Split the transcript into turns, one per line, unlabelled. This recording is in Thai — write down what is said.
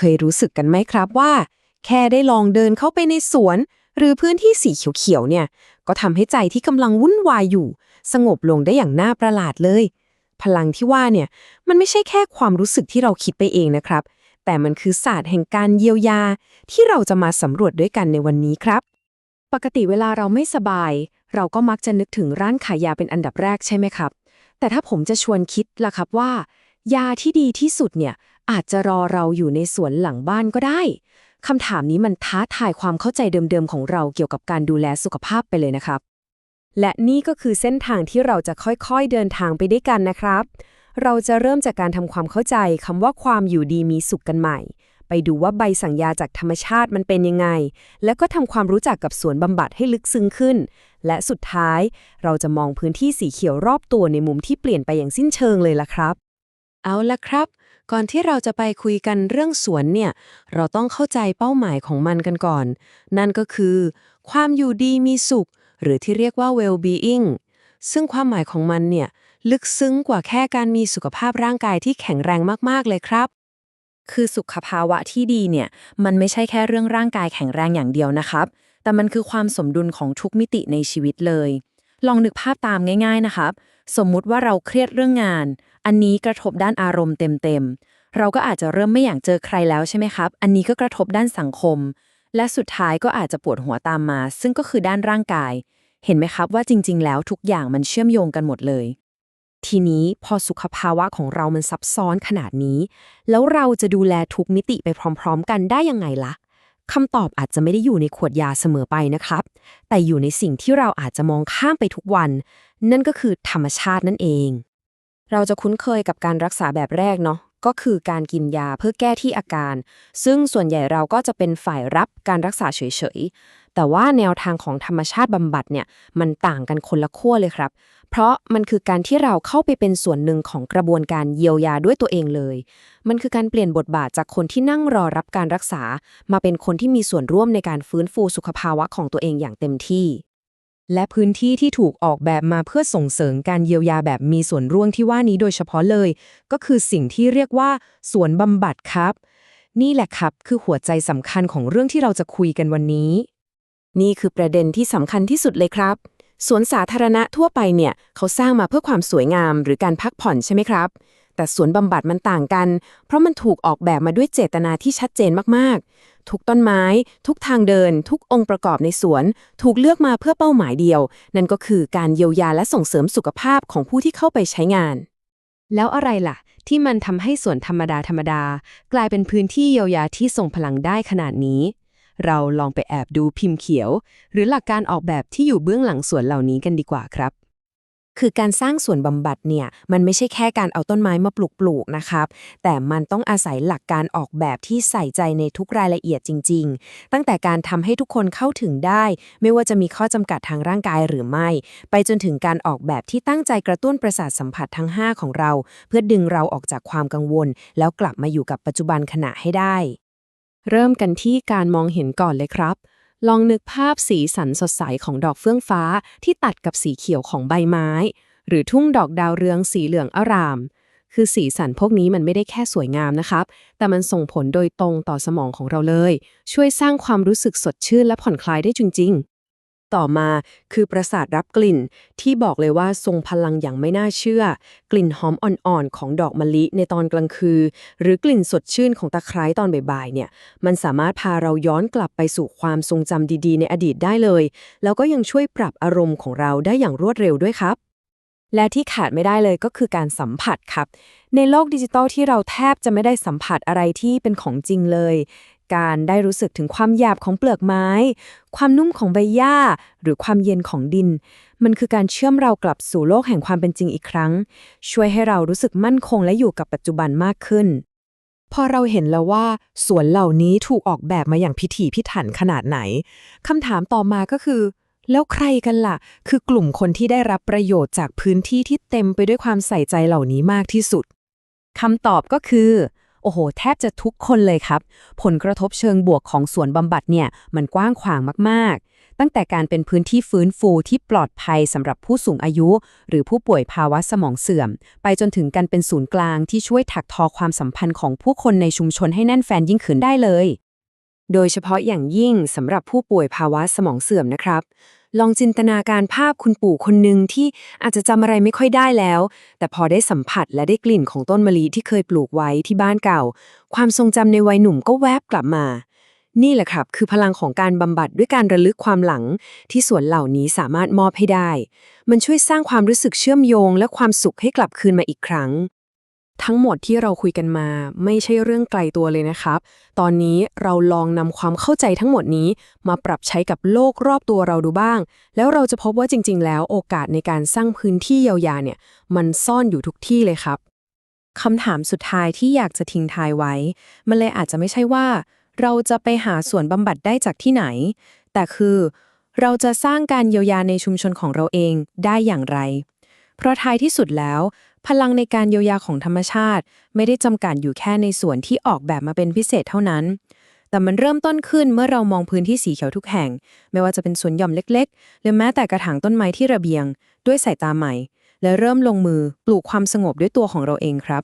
เคยรู้สึกกันไหมครับว่า แค่ได้ลองเดินเข้าไปในสวน หรือพื้นที่สีเขียวๆเนี่ย ก็ทำให้ใจที่กำลังวุ่นวายอยู่ สงบลงได้อย่างน่าประหลาดเลย พลังที่ว่าเนี่ยมันไม่ใช่แค่ความรู้สึกที่เราคิดไปเองนะครับ แต่มันคือศาสตร์แห่งการเยียวยา ที่เราจะมาสำรวจด้วยกันในวันนี้ครับ ปกติเวลาเราไม่สบาย เราก็มักจะนึกถึงร้านขายยาเป็นอันดับแรกใช่ไหมครับ แต่ถ้าผมจะชวนคิดล่ะครับว่า ยาที่ดีที่สุดเนี่ยอาจจะรอเราอยู่ในสวนหลังบ้านก็ได้คำถามนี้มันท้าทายความเข้าใจเดิมๆของเราเกี่ยวกับการดูแลสุขภาพไปเลยนะครับ และนี่ก็คือเส้นทางที่เราจะค่อยๆเดินทางไปด้วยกันนะครับ เราจะเริ่มจากการทำความเข้าใจคำว่าความอยู่ดีมีสุขกันใหม่ ไปดูว่าใบสั่งยาจากธรรมชาติมันเป็นยังไง แล้วก็ทำความรู้จักกับสวนบำบัดให้ลึกซึ้งขึ้น และสุดท้าย เราจะมองพื้นที่สีเขียวรอบตัวในมุมที่เปลี่ยนไปอย่างสิ้นเชิงเลยล่ะครับ เอาละครับ ก่อนที่เราจะไปคุยกันเรื่องสวนเนี่ย เราต้องเข้าใจเป้าหมายของมันกันก่อน นั่นก็คือ ความอยู่ดีมีสุข หรือที่เรียกว่า well-being ซึ่งความหมายของมันเนี่ย ลึกซึ้งกว่าแค่การมีสุขภาพร่างกายที่แข็งแรงมากๆเลยครับ คือสุขภาวะที่ดีเนี่ย มันไม่ใช่แค่เรื่องร่างกายแข็งแรงอย่างเดียวนะครับ แต่มันคือความสมดุลของทุกมิติในชีวิตเลย ลองนึกภาพตามง่าย ๆนะครับ สมมุติว่าเราเครียดเรื่องงาน อันนี้กระทบด้านอารมณ์เต็มๆ เราก็อาจจะเริ่มไม่อยากเจอใครแล้วใช่ไหมครับ อันนี้ก็กระทบด้านสังคม และสุดท้ายก็อาจจะปวดหัวตามมา ซึ่งก็คือด้านร่างกาย เห็นไหมครับว่าจริง ๆ แล้วทุกอย่างมันเชื่อมโยงกันหมดเลย ทีนี้พอสุขภาวะของเรามันซับซ้อนขนาดนี้ แล้วเราจะดูแลทุกมิติไปพร้อม ๆ กันได้ยังไงล่ะ คำตอบอาจจะไม่ได้อยู่ในขวดยาเสมอไปนะครับ แต่อยู่ในสิ่งที่เราอาจจะมองข้ามไปทุกวัน นั่นก็คือธรรมชาตินั่นเอง เราจะคุ้นเคยกับการรักษาแบบแรกเนาะก็คือการกินยาเพื่อแก้ที่อาการ ซึ่งส่วนใหญ่เราก็จะเป็นฝ่ายรับการรักษาเฉยๆ แต่ว่าแนวทางของธรรมชาติบำบัดเนี่ยมันต่างกันคนละขั้วเลยครับ เพราะมันคือการที่เราเข้าไปเป็นส่วนหนึ่งของกระบวนการเยียวยาด้วยตัวเองเลย มันคือการเปลี่ยนบทบาทจากคนที่นั่งรอรับการรักษา มาเป็นคนที่มีส่วนร่วมในการฟื้นฟูสุขภาวะของตัวเองอย่างเต็มที่ และพื้นที่ที่ถูกออกแบบมาเพื่อส่งเสริมการเยียวยาแบบมีส่วนร่วมที่ว่านี้โดยเฉพาะเลย ก็คือสิ่งที่เรียกว่าสวนบำบัดครับนี่แหละครับ คือหัวใจสำคัญของเรื่องที่เราจะคุยกันวันนี้ นี่คือประเด็นที่สำคัญที่สุดเลยครับ สวนสาธารณะทั่วไปเนี่ยเขาสร้างมาเพื่อความสวยงามหรือการพักผ่อนใช่ไหมครับ แต่สวนบำบัดมันต่างกัน เพราะมันถูกออกแบบมาด้วยเจตนาที่ชัดเจนมากๆ ทุกต้นไม้ ทุกทางเดิน ทุกองค์ประกอบในสวน ถูกเลือกมาเพื่อเป้าหมายเดียว นั่นก็คือการเยียวยาและส่งเสริมสุขภาพของผู้ที่เข้าไปใช้งาน แล้วอะไรล่ะ ที่มันทำให้สวนธรรมดาธรรมดา กลายเป็นพื้นที่เยียวยาที่ทรงพลังได้ขนาดนี้ เราลองไปแอบดูพิมพ์เขียว หรือหลักการออกแบบที่อยู่เบื้องหลังสวนเหล่านี้กันดีกว่าครับ คือการสร้างสวนบำบัดเนี่ย มันไม่ใช่แค่การเอาต้นไม้มาปลูกปลูกๆนะครับ แต่มันต้องอาศัยหลักการออกแบบที่ใส่ใจในทุกรายละเอียดจริง ๆ ตั้งแต่การทำให้ทุกคนเข้าถึงได้ ไม่ว่าจะมีข้อจำกัดทางร่างกายหรือไม่ ไปจนถึงการออกแบบที่ตั้งใจกระตุ้นประสาทสัมผัสทั้ง 5 ของเรา เพื่อดึงเราออกจากความกังวล แล้วกลับมาอยู่กับปัจจุบันขณะให้ได้ เริ่มกันที่การมองเห็นก่อนเลยครับ ลองนึกภาพสีสันสดใสของดอกเฟื่องฟ้าที่ตัดกับสีเขียวของใบไม้ หรือทุ่งดอกดาวเรืองสีเหลืองอาราม คือสีสันพวกนี้มันไม่ได้แค่สวยงามนะครับ แต่มันส่งผลโดยตรงต่อสมองของเราเลย ช่วยสร้างความรู้สึกสดชื่นและผ่อนคลายได้จริงๆ ต่อมาคือประสาทรับกลิ่น ที่บอกเลยว่าทรงพลังอย่างไม่น่าเชื่อ กลิ่นหอมอ่อนๆ ของดอกมะลิในตอนกลางคืน หรือกลิ่นสดชื่นของตะไคร้ตอนบ่ายๆเนี่ยมันสามารถพาเราย้อนกลับไปสู่ความทรงจำดีๆ ในอดีตได้เลย แล้วก็ยังช่วยปรับอารมณ์ของเราได้อย่างรวดเร็วด้วยครับ และที่ขาดไม่ได้เลยก็คือการสัมผัสครับในโลกดิจิทัลที่เราแทบจะไม่ได้สัมผัสอะไรที่เป็นของจริงเลย การได้รู้สึกถึงความหยาบของเปลือกไม้ ความนุ่มของใบหญ้า หรือความเย็นของดิน มันคือการเชื่อมเรากลับสู่โลกแห่งความเป็นจริงอีกครั้ง ช่วยให้เรารู้สึกมั่นคงและอยู่กับปัจจุบันมากขึ้น พอเราเห็นแล้วว่า สวนเหล่านี้ถูกออกแบบมาอย่างพิถีพิถันขนาดไหนคำถามต่อมาก็คือ แล้วใครกันล่ะ คือกลุ่มคนที่ได้รับประโยชน์จากพื้นที่ที่เต็มไปด้วยความใส่ใจเหล่านี้มากที่สุดคำตอบก็คือ โอ้โห แทบจะทุกคนเลยครับ ผลกระทบเชิงบวกของสวนบำบัดเนี่ย มันกว้างขวางมาก ๆ ตั้งแต่การเป็นพื้นที่ฟื้นฟูที่ปลอดภัยสำหรับผู้สูงอายุ หรือผู้ป่วยภาวะสมองเสื่อม ไปจนถึงการเป็นศูนย์กลางที่ช่วยถักทอความสัมพันธ์ของผู้คนในชุมชนให้แน่นแฟนยิ่งขึ้นได้เลย โดยเฉพาะอย่างยิ่งสำหรับผู้ป่วยภาวะสมองเสื่อมนะครับ ลองจินตนาการภาพคุณปู่คนหนึ่งที่อาจจะจำอะไรไม่ค่อยได้แล้ว แต่พอได้สัมผัสและได้กลิ่นของต้นมะลิที่เคยปลูกไว้ที่บ้านเก่า ความทรงจำในวัยหนุ่มก็แวบกลับมา นี่แหละครับ คือพลังของการบำบัดด้วยการระลึกความหลัง ที่สวนเหล่านี้สามารถมอบให้ได้ มันช่วยสร้างความรู้สึกเชื่อมโยง และความสุขให้กลับคืนมาอีกครั้ง ทั้งหมดที่เราคุยกันมาไม่ใช่เรื่องไกลตัวเลยนะครับ ตอนนี้เราลองนำความเข้าใจทั้งหมดนี้ มาปรับใช้กับโลกรอบตัวเราดูบ้าง แล้วเราจะพบว่าจริง ๆ แล้วโอกาสในการสร้างพื้นที่เยียวยาเนี่ย มันซ่อนอยู่ทุกที่เลยครับคำถามสุดท้ายที่อยากจะทิ้งทายไว้ มันเลยอาจจะไม่ใช่ว่า เราจะไปหาส่วนบำบัดได้จากที่ไหน แต่คือ เราจะสร้างการเยียวยาในชุมชนของเราเองได้อย่างไร เพราะท้ายที่สุดแล้ว พลังในการเยียวยาของธรรมชาติ ไม่ได้จำกัดอยู่แค่ในส่วนที่ออกแบบมาเป็นพิเศษเท่านั้น แต่มันเริ่มต้นขึ้นเมื่อเรามองพื้นที่สีเขียวทุกแห่ง ไม่ว่าจะเป็นสวนหย่อมเล็กๆ หรือแม้แต่กระถางต้นไม้ที่ระเบียง ด้วยสายตาใหม่ และเริ่มลงมือปลูกความสงบด้วยตัวของเราเองครับ